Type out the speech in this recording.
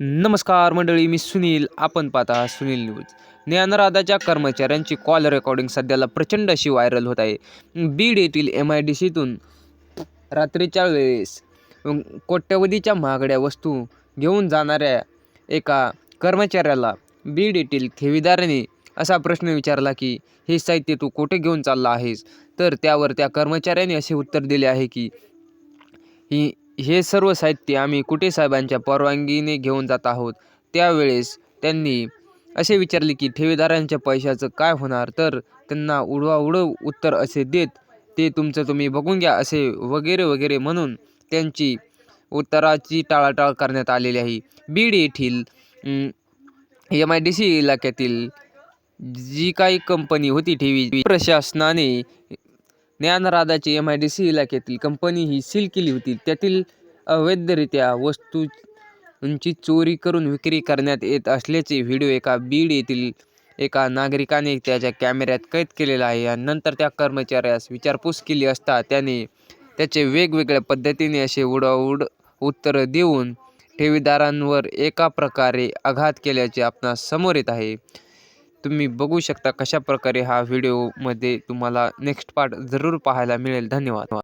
नमस्कार मंडळी मी सुनील. आपण पाहता सुनील न्यूज. ज्ञानराधाच्या कर्मचाऱ्यांची कॉल रेकॉर्डिंग सध्याला प्रचंड अशी व्हायरल होत आहे. बीड येथील एम आय डी सीतून रात्रीच्या वेळेस कोट्यवधीच्या महागड्या वस्तू घेऊन जाणाऱ्या एका कर्मचाऱ्याला बीड येथील ठेवीदाराने असा प्रश्न विचारला की हे साहित्य तू कुठे घेऊन चालला आहेस? तर त्यावर त्या कर्मचाऱ्याने असे उत्तर दिले आहे की ही हे सर्व साहित्य आम्ही कुठे साहेबांच्या परवानगीने घेऊन जात आहोत. त्यावेळेस त्यांनी असे विचारले की ठेवीदारांच्या पैशाचं काय होणार? तर त्यांना उडवा उडव उत्तर असे देत ते तुमचं तुम्ही बघून घ्या असे वगैरे वगैरे म्हणून त्यांची उत्तराची टाळाटाळ करण्यात आलेली आहे. बीड येथील एम आय डी सी इलाक्यातील जी काही कंपनी होती ठेवी प्रशासनाने ज्ञानराधाची एम आय डी सी इलाक्यातील कंपनी ही सील केली होती. त्यातील अवैधरित्या वस्तूंची चोरी करून विक्री करण्यात येत असल्याचे व्हिडिओ एका बीड येथील एका नागरिकाने त्याच्या कॅमेऱ्यात कैद केलेला आहे. आणि नंतर त्या कर्मचाऱ्यास विचारपूस केली असता त्याने त्याचे वेगवेगळ्या पद्धतीने असे उडाउड उत्तरं देऊन ठेवीदारांवर एका प्रकारे आघात केल्याचे आपणास समोर येत आहे. तुम्ही बघू शकता कशा प्रकारे हा व्हिडिओमध्ये तुम्हाला नेक्स्ट पार्ट जरूर पाहायला मिळेल. धन्यवाद.